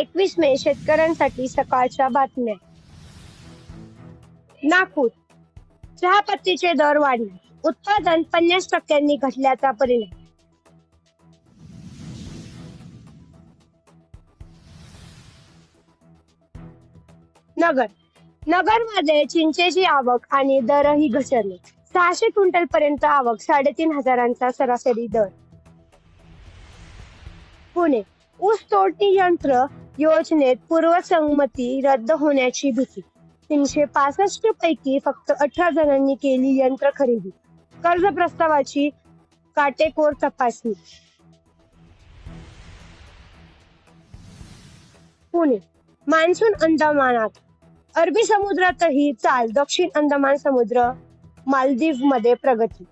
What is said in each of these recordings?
एकवीस मे शेतकऱ्यांसाठी सकाळच्या बातम्या. नागपूर. चहापत्तीचे दर वाढले. उत्पादन पन्नास टक्क्यांनी घटल्याचा परिणाम. नगर. नगरमध्ये चिंचेची आवक आणि दरही घसरले. सहाशे क्विंटल पर्यंत आवक साडेतीन हजारांचा सरासरी दर. पुणे. ऊस तोडणी यंत्र योजनेत पूर्वसंमती रद्द होण्याची भीती. तीनशे पासष्ट पैकी फक्त अठरा जणांनी केली यंत्र खरेदी. कर्ज प्रस्तावाची काटेकोर तपासणी. पुणे मान्सून अंदमानात. अरबी समुद्रातही चाल दक्षिण अंदमान समुद्र मालदीवमध्ये प्रगती.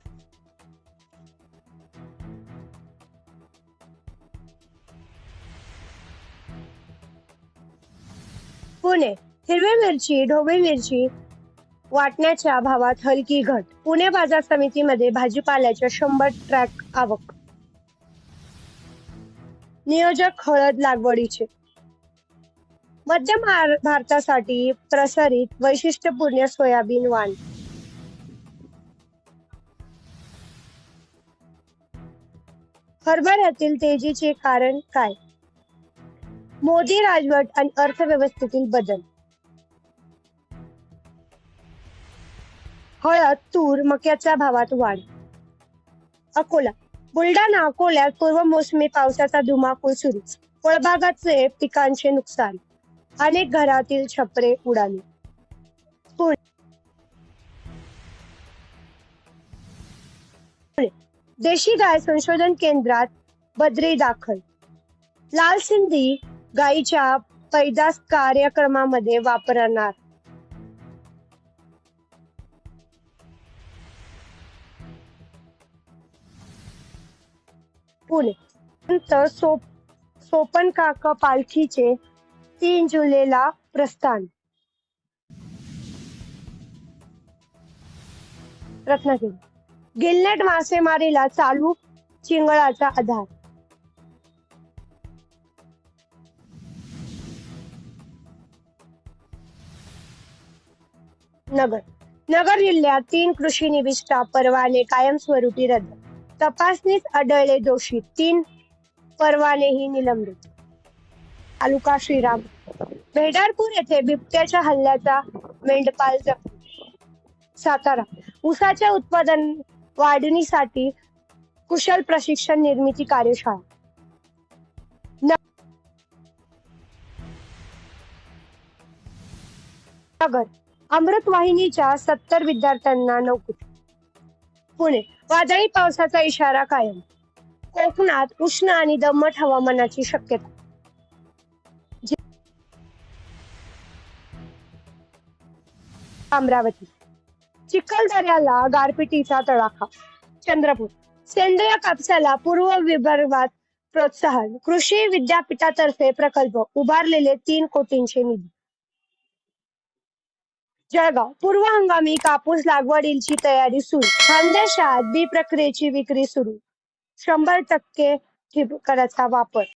पुणे. हिरवी मिरची ढोबळी मिरची वाटण्याच्या भावात हलकी घट. पुणे बाजार समितीमध्ये भाजीपाल्याच्या शंभर ट्रॅक आवक. नियोजक हळद लागवडीचे. मध्य भारतासाठी प्रसारित वैशिष्ट्यपूर्ण सोयाबीन वाण. हरभऱ्यातील तेजीचे कारण काय? मोदी राजवट आणि अर्थव्यवस्थेतील बदल. हळद तूर मक्याच्या भावात वाढ. अकोला. बुलढाणा अकोल्यात पूर्व मोसमी पावसाचा धुमाकूळ सुरू. फळबागाचे पिकांचे नुकसान. अनेक घरातील छपरे उडाली. देशी गाय संशोधन केंद्रात बद्री दाखल. लाल सिंधी गायीच्या पैदास कार्यक्रमामध्ये वापरणार. पुणे. नंतर सोप सोपन काका पालखीचे तीन जुलैला प्रस्थान. रत्नागिरी. गिलनेट मासेमारीला चालू चिंगळाचा आधार. नगर. नगर जिल्ह्यात तीन कृषी निविष्ठा परवाने कायमस्वरूपी रद्द. तपासणीत आढळले दोषी तीन परवानेही निलंबित. तालुका श्रीराम. भेडारपूर येथे बिबट्याच्या हल्ल्याचा मेंढपाल सातारा. ऊसाच्या उत्पादन वाढणीसाठी कुशल प्रशिक्षण निर्मिती कार्यशाळा. नगर. अमृत वाहिनीच्या सत्तर विद्यार्थ्यांना नोकरी. पुणे वादळी पावसाचा इशारा कायम. कोकणात उष्ण आणि दमट हवामानाची शक्यता. अमरावती. चिखलदऱ्याला गारपिटीचा तडाखा. चंद्रपूर. सेंद्रिय कापसाला पूर्व विदर्भात प्रोत्साहन. कृषी विद्यापीठातर्फे प्रकल्प उभारलेले तीन कोटींचे निधी. जळगाव. पूर्व हंगामी कापूस लागवडीची तयारी सुरू. खानदेशात बी प्रक्रियेची विक्री सुरू. शंभर टक्के वापर.